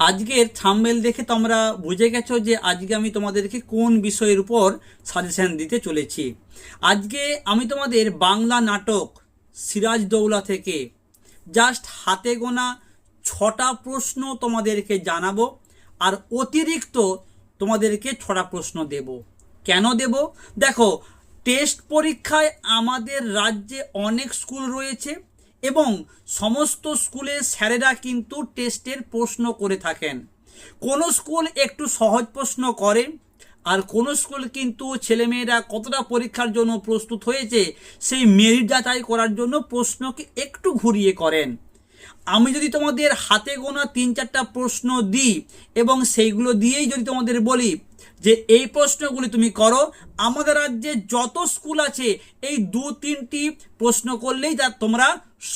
আজকের থাম্বেল দেখে তোমরা বুঝে গেছো যে আজকে আমি তোমাদেরকে কোন বিষয়ের উপর সাজেশন দিতে চলেছি। আজকে আমি তোমাদের বাংলা নাটক সিরাজ দৌলা থেকে জাস্ট হাতে গোনা ছটা প্রশ্ন তোমাদেরকে জানাব আর অতিরিক্ত তোমাদেরকে ছটা প্রশ্ন দেব। কেন দেব? দেখো টেস্ট পরীক্ষায় আমাদের রাজ্যে অনেক স্কুল রয়েছে। এবং সমস্ত স্কুলের স্যারেরা কিন্তু টেস্টের প্রশ্ন করে থাকেন। কোনো স্কুল একটু সহজ প্রশ্ন করে, আর কোনো স্কুল কিন্তু ছেলেমেয়েরা কতটা পরীক্ষার জন্য প্রস্তুত হয়েছে, সেই মেরিট যাচাই করার জন্য প্রশ্নকে একটু ঘুরিয়ে করেন। আমি যদি তোমাদের হাতে গোনা তিন চারটা প্রশ্ন দিই, এবং সেইগুলো দিয়েই যদি তোমাদের বলি যে এই প্রশ্নগুলি তুমি করো। আমাদের রাজ্যে যত স্কুল আছে, এই দু তিনটি প্রশ্ন করলেই তা তোমরা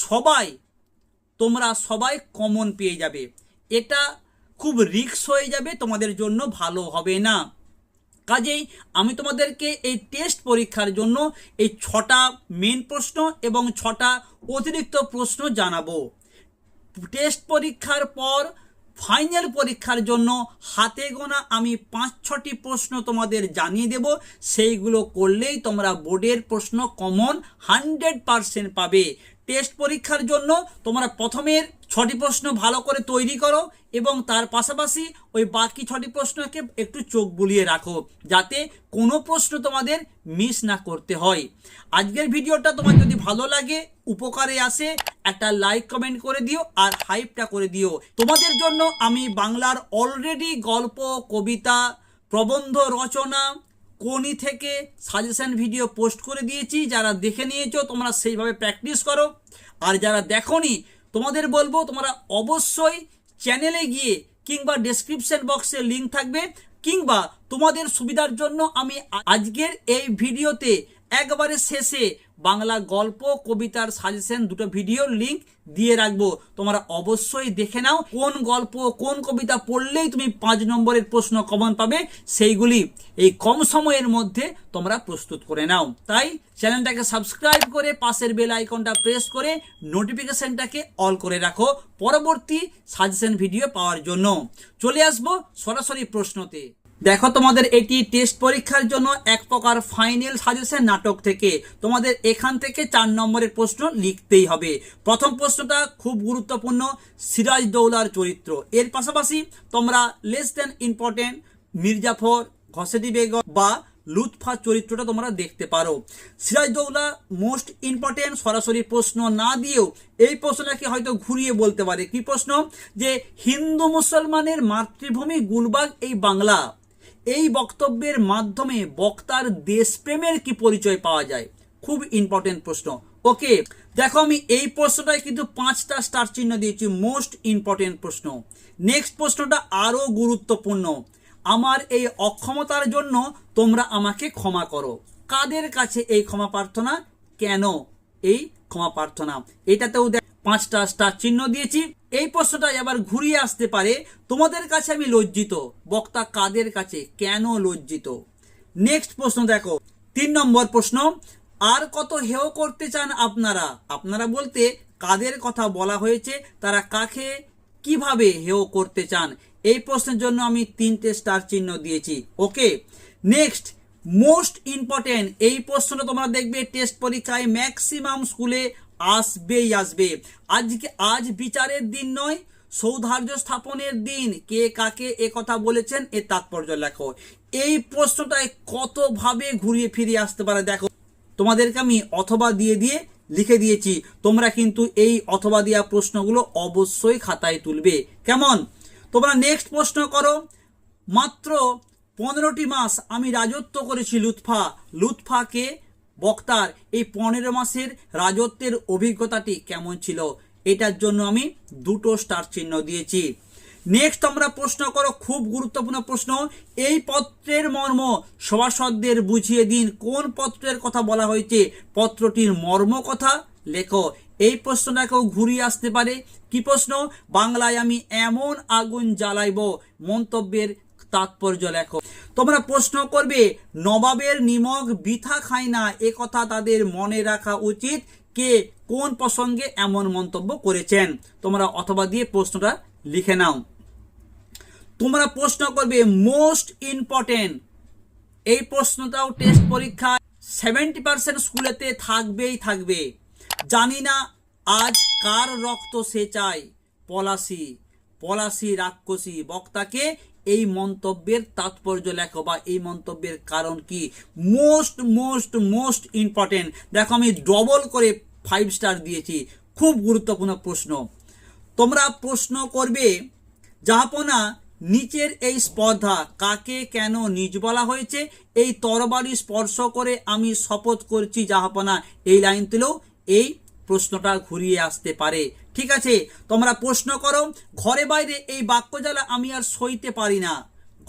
সবাই তোমরা সবাই কমন পেয়ে যাবে। এটা খুব রিস্ক হয়ে যাবে, তোমাদের জন্য ভালো হবে না। কাজেই আমি তোমাদেরকে এই টেস্ট পরীক্ষার জন্য এই ছটা মেন প্রশ্ন এবং ছটা অতিরিক্ত প্রশ্ন জানাব। টেস্ট পরীক্ষার পর ফাইনাল পরীক্ষার জন্য হাতে গোনা আমি পাঁচ ছটি প্রশ্ন তোমাদের জানিয়ে দেব। সেইগুলো করলেই তোমরা বোর্ডের প্রশ্ন কমন হান্ড্রেড পারসেন্ট পাবে। টেস্ট পরীক্ষার জন্য তোমরা প্রথমের ছটি প্রশ্ন ভালো করে তৈরি করো এবং তার পাশাপাশি ওই বাকি ছটি প্রশ্নকে একটু চোখ বুলিয়ে রাখো যাতে কোনো প্রশ্ন তোমাদের মিস না করতে হয়। আজকের ভিডিওটা তোমার যদি ভালো লাগে, উপকারে আসে, একটা লাইক কমেন্ট করে দিও আর হাইপটা করে দিও। তোমাদের জন্য আমি বাংলার অলরেডি গল্প, কবিতা, প্রবন্ধ, রচনা কোনি থেকে সাজেশন ভিডিও পোস্ট করে দিয়েছি। যারা দেখে নিয়েছো, তোমরা সেইভাবে প্র্যাকটিস করো। আর যারা দেখোনি, তোমাদের বলব, তোমরা অবশ্যই চ্যানেলে গিয়ে কিংবা ডেসক্রিপশন বক্সে লিঙ্ক থাকবে। কিংবা তোমাদের সুবিধার জন্য আমি আজকের এই ভিডিওতে একবারে শেষে বাংলা গল্প, কবিতার সাজেশন দুটো ভিডিওর লিঙ্ক দিয়ে রাখব। তোমরা অবশ্যই দেখে নাও কোন গল্প, কোন কবিতা পড়লেই তুমি পাঁচ নম্বরের প্রশ্ন কমন পাবে। সেইগুলি এই কম সময়ের মধ্যে তোমরা প্রস্তুত করে নাও। তাই চ্যানেলটাকে সাবস্ক্রাইব করে পাশের বেল আইকনটা প্রেস করে নোটিফিকেশনটাকে অল করে রাখো পরবর্তী সাজেশন ভিডিও পাওয়ার জন্য। চলে আসব সরাসরি প্রশ্নতে। দেখো তোমাদের এটি টেস্ট পরীক্ষার জন্য এক প্রকার ফাইনাল সাজেশন নাটক থেকে তোমাদের এখান থেকে চার নম্বরের প্রশ্ন লিখতেই হবে। প্রথম প্রশ্নটা খুব গুরুত্বপূর্ণ, সিরাজ দৌলার চরিত্র। এর পাশাপাশি তোমরা less than important Mir Jafar Ghaseti Begum বা লুৎফা চরিত্রটা তোমরা দেখতে পারো। সিরাজদৌলা মোস্ট ইম্পর্টেন্ট সরাসরি প্রশ্ন না দিয়েও এই প্রশ্নটাকে হয়তো ঘুরিয়ে বলতে পারে। কি প্রশ্ন? যে হিন্দু মুসলমানের মাতৃভূমি গুলবাগ, এই বাংলা। এই বক্তব্যের মাধ্যমে বক্তার দেশপ্রেমের কি পরিচয় পাওয়া যায়? খুব ইম্পর্টেন্ট প্রশ্ন। ওকে, দেখো আমি এই প্রশ্নটায় কিন্তু পাঁচটা স্টার চিহ্ন দিয়েছি মোস্ট ইম্পর্টেন্ট প্রশ্ন। নেক্সট প্রশ্নটা আরও গুরুত্বপূর্ণ। আমার এই অক্ষমতার জন্য তোমরা আমাকে ক্ষমা করো। কাদের কাছে এই ক্ষমা প্রার্থনা? কেন এই ক্ষমা প্রার্থনা? এটাতেও দেখ পাঁচটা স্টার চিহ্ন দিয়েছি। এই প্রশ্নটা এবার ঘুরিয়ে আসতে পারে তোমাদের কাছে আমি লজ্জিত। বক্তা কাদের কাছে কেন লজ্জিত? নেক্সট প্রশ্ন দেখো। তিন নম্বর প্রশ্ন, আর কত হেয় করতে চান আপনারা? আপনারা বলতে কাদের কথা বলা হয়েছে, তারা কাকে, কীভাবে হেয় করতে চান? এই প্রশ্নের জন্য আমি তিনটে স্টার চিহ্ন দিয়েছি। ওকে নেক্সট মোস্ট ইম্পর্টেন্ট এই প্রশ্নটা তোমরা দেখবে টেস্ট পরীক্ষায় ম্যাক্সিমাম স্কুলে আসবেই আসবে। আজকে, আজ বিচারের দিন নয় সৌধার্য স্থাপনের দিন। কে কাকে এ কথা বলেছেন, এর তাৎপর্য লেখো। এই প্রশ্নটায় কতভাবে ঘুরিয়ে ফিরিয়ে আসতে পারে দেখো। তোমাদেরকে আমি অথবা দিয়ে দিয়ে লিখে দিয়েছি, তোমরা কিন্তু এই অথবা দেওয়া প্রশ্নগুলো অবশ্যই খাতায় তুলবে। কেমন? তোমরা নেক্সট প্রশ্ন করো। মাত্র পনেরোটি মাস আমি রাজত্ব করেছি লুৎফা। লুৎফাকে বক্তার এই পনেরো মাসের রাজত্বের অভিজ্ঞতাটি কেমন ছিল? এটার জন্য আমি দুটো স্টার চিহ্ন দিয়েছি। নেক্সট আমরা প্রশ্ন করো, খুব গুরুত্বপূর্ণ প্রশ্ন। এই পত্রের মর্ম সভাসদদের বুঝিয়ে দিন। কোন পত্রের কথা বলা হয়েছে? পত্রটির মর্ম কথা লেখো। এই প্রশ্নটাকেও ঘুরিয়ে আসতে পারে। কি প্রশ্ন? বাংলায় আমি এমন আগুন জ্বালাইব, মন্তব্যের তাৎপর্য লেখো। তোমরা প্রশ্ন করবে, নবাবের নিমক বৃথা খায় না, এ কথা তাদের মনে রাখা উচিত। কে কোন প্রসঙ্গে এমন মন্তব্য করেছেন? তোমরা অথবা দিয়ে প্রশ্নটা লিখে নাও। তোমরা প্রশ্ন করবে মোস্ট ইম্পর্টেন্ট এই প্রশ্নটাও টেস্ট পরীক্ষা সেভেন্টি পার্সেন্ট স্কুলেতে থাকবেই থাকবে। জানি না আজ কার রক্ত সে চায় পলাশি পলাশি রাক্ষসী বক্তাকে এই মন্তব্যের তাৎপর্য লেখো বা এই মন্তব্যের কারণ কি? মোস্ট মোস্ট মোস্ট ইম্পর্টেন্ট দেখো, আমি ডবল করে ফাইভ স্টার দিয়েছি। খুব গুরুত্বপূর্ণ প্রশ্ন। তোমরা প্রশ্ন করবে জাহাপনা নিচের এই স্পর্ধা কাকে কেন নিজ বলা হয়েছে? এই তরবারি স্পর্শ করে আমি শপথ করছি জাহাপনা এই লাইন তুলেও এই প্রশ্নটা ঘুরিয়ে আসতে পারে। ঠিক আছে, তোমরা প্রশ্ন করো, ঘরে বাইরে এই বাক্যজ্বালা আমি আর সইতে পারি না।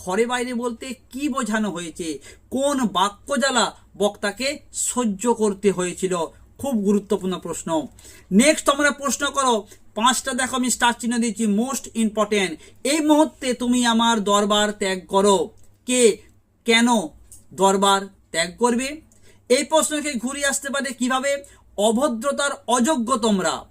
ঘরে বাইরে বলতে কি বোঝানো হয়েছে? কোন বাক্যজ্বালা বক্তাকে সহ্য করতে হয়েছিল? খুব গুরুত্বপূর্ণ প্রশ্ন। নেক্সট তোমরা প্রশ্ন করো, পাঁচটা দেখো আমি স্টার চিহ্ন দিচ্ছি মোস্ট ইম্পর্টেন্ট এই মুহূর্তে তুমি আমার দরবার ত্যাগ করো। কে? কেন দরবার ত্যাগ করবে? এই প্রশ্নকে ঘুরিয়ে আসতে পারে কীভাবে? অভদ্রতার অযোগ্য তোমরা।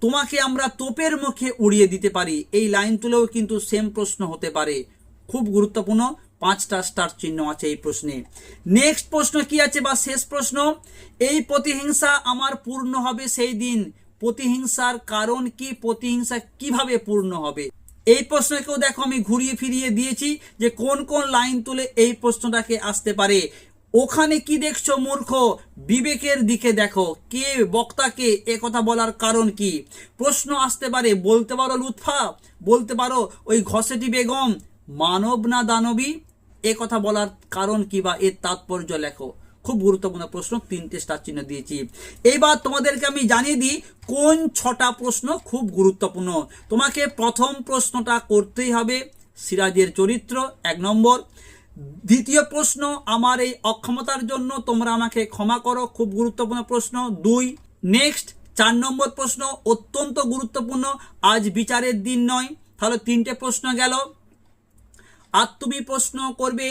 তোমাকে আমরা তোপের মুখে উড়িয়ে দিতে পারি। এই লাইন তুলেও কিন্তু সেম প্রশ্ন হতে পারে। খুব গুরুত্বপূর্ণ, পাঁচটা স্টার চিহ্ন আছে এই প্রশ্নে। নেক্সট প্রশ্ন কি আছে বা শেষ প্রশ্ন? এই প্রতিহিংসা আমার পূর্ণ হবে সেই দিন। প্রতিহিংসার কারণ কি? প্রতিহিংসা কীভাবে পূর্ণ হবে? এই প্রশ্নকেও দেখো আমি ঘুরিয়ে ফিরিয়ে দিয়েছি যে কোন কোন লাইন তুলে এই প্রশ্নটাকে আসতে পারে। ওখানে কি দেখছ মূর্খ? বিবেকের দিকে দেখো। কে বক্তাকে এ কথা বলার কারণ কি? প্রশ্ন আসতে পারে, বলতে পারো লুৎফা, বলতে পারো ওই ঘসেটি বেগম। মানব না দানবী? এ কথা বলার কারণ কি বা এর তাৎপর্য লেখো। খুব গুরুত্বপূর্ণ প্রশ্ন, তিনটে স্টার চিহ্ন দিয়েছি। এইবার তোমাদেরকে আমি জানিয়ে দিই, কোন ছটা প্রশ্ন খুব গুরুত্বপূর্ণ? তোমাকে প্রথম প্রশ্নটা করতেই হবে সিরাজের চরিত্র, এক নম্বর। দ্বিতীয় প্রশ্ন, আমার এই অক্ষমতার জন্য তোমরা আমাকে ক্ষমা করো, খুব গুরুত্বপূর্ণ প্রশ্ন। দুই নেক্সট চার নম্বর প্রশ্ন, অত্যন্ত গুরুত্বপূর্ণ, আজ বিচারের দিন নয়। তাহলে তিনটে প্রশ্ন গেল। আর তুমি প্রশ্ন করবে,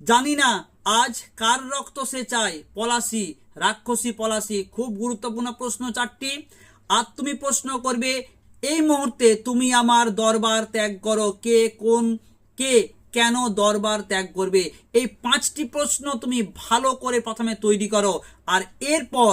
জানি না আজ কার রক্ত সে চায়, পলাশি, রাক্ষসী পলাশি, খুব গুরুত্বপূর্ণ প্রশ্ন চারটি। আর তুমি প্রশ্ন করবে, এই মুহূর্তে তুমি আমার দরবার ত্যাগ করো, কে, কোন, কে? কেন দরবার ত্যাগ করবে? এই পাঁচটি প্রশ্ন তুমি ভালো করে প্রথমে তৈরি করো। আর এরপর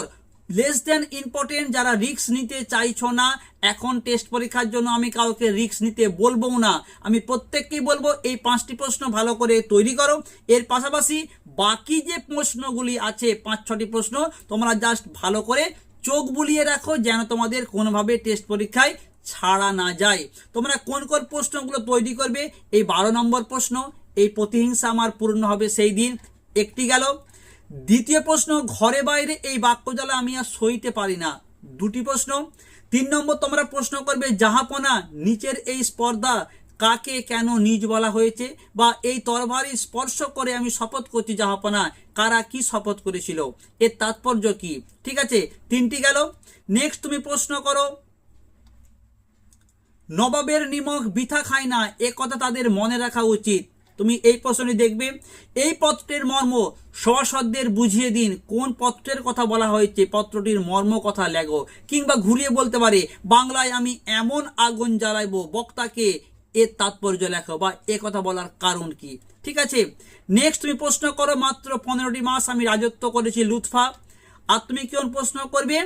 লেস দেন ইম্পর্টেন্ট যারা রিস্ক নিতে চাইছো না, এখন টেস্ট পরীক্ষার জন্য আমি কাউকে রিস্ক নিতে বলব না। আমি প্রত্যেককেই বলব, এই পাঁচটি প্রশ্ন ভালো করে তৈরি করো। এর পাশাপাশি বাকি যে প্রশ্নগুলি আছে, পাঁচ, ছটি প্রশ্ন, তোমরা জাস্ট ভালো করে চোখ বুলিয়ে রাখো, যেন তোমাদের কোনোভাবে টেস্ট পরীক্ষায় ছাড়া না যায়। তোমরা কোন কোন প্রশ্নগুলো তৈরি করবে? এই বারো নম্বর প্রশ্ন, এই প্রতিহিংসা আমার পূর্ণ হবে সেই দিন। একটি গেল, দ্বিতীয় প্রশ্ন, ঘরে বাইরে এই বাক্যজালা আমি আর সইতে পারি না। দুটি প্রশ্ন, তিন নম্বর তোমরা প্রশ্ন করবে জাহাপনা নিচের এই স্পর্ধা কাকে কেন নিজ বলা হয়েছে? বা এই তরবারি স্পর্শ করে আমি শপথ করছি জাহাপনা কারা কি শপথ করেছিল? এর তাৎপর্য কি? ঠিক আছে, তিনটি গেল। নেক্সট তুমি প্রশ্ন করো নবাবের নিমক বৃথা খায় না, এ কথা তাদের মনে রাখা উচিত। তুমি এই প্রশ্নটি দেখবে। এই পত্রের মর্ম সভাসদদের বুঝিয়ে দিন। কোন পত্রের কথা বলা হয়েছে? পত্রটির মর্ম কথা লেগো কিংবা ঘুরিয়ে বলতে পারে, বাংলায় আমি এমন আগুন জ্বালাইবো, বক্তাকে এর তাৎপর্য লেখো বা এ কথা বলার কারণ কি? ঠিক আছে? নেক্সট তুমি প্রশ্ন করো, মাত্র পনেরোটি মাস আমি রাজত্ব করেছি লুৎফা। আর তুমি কেমন প্রশ্ন করবে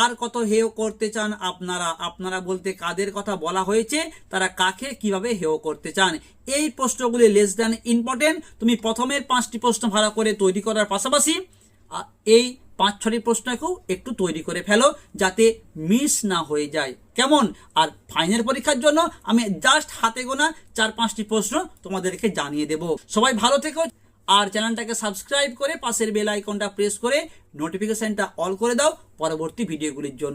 আর কত হেয় করতে চান আপনারা? আপনারা বলতে কাদের কথা বলা হয়েছে? তারা কাকে কীভাবে হেয় করতে চান? এই প্রশ্নগুলি লেস দ্যান ইম্পর্টেন্ট তুমি প্রথমের পাঁচটি প্রশ্ন ভালো করে তৈরি করার পাশাপাশি এই পাঁচ, ছটি প্রশ্নকেও একটু তৈরি করে ফেলো যাতে মিস না হয়ে যায়। কেমন? আর ফাইনাল পরীক্ষার জন্য আমি জাস্ট হাতে গোনা চার, পাঁচটি প্রশ্ন তোমাদেরকে জানিয়ে দেব। সবাই ভালো থেকো। আর চ্যানেলটাকে সাবস্ক্রাইব করে পাশের বেল আইকনটা প্রেস করে নোটিফিকেশনটা অল করে দাও। পরবর্তী ভিডিওগুলির জন্য।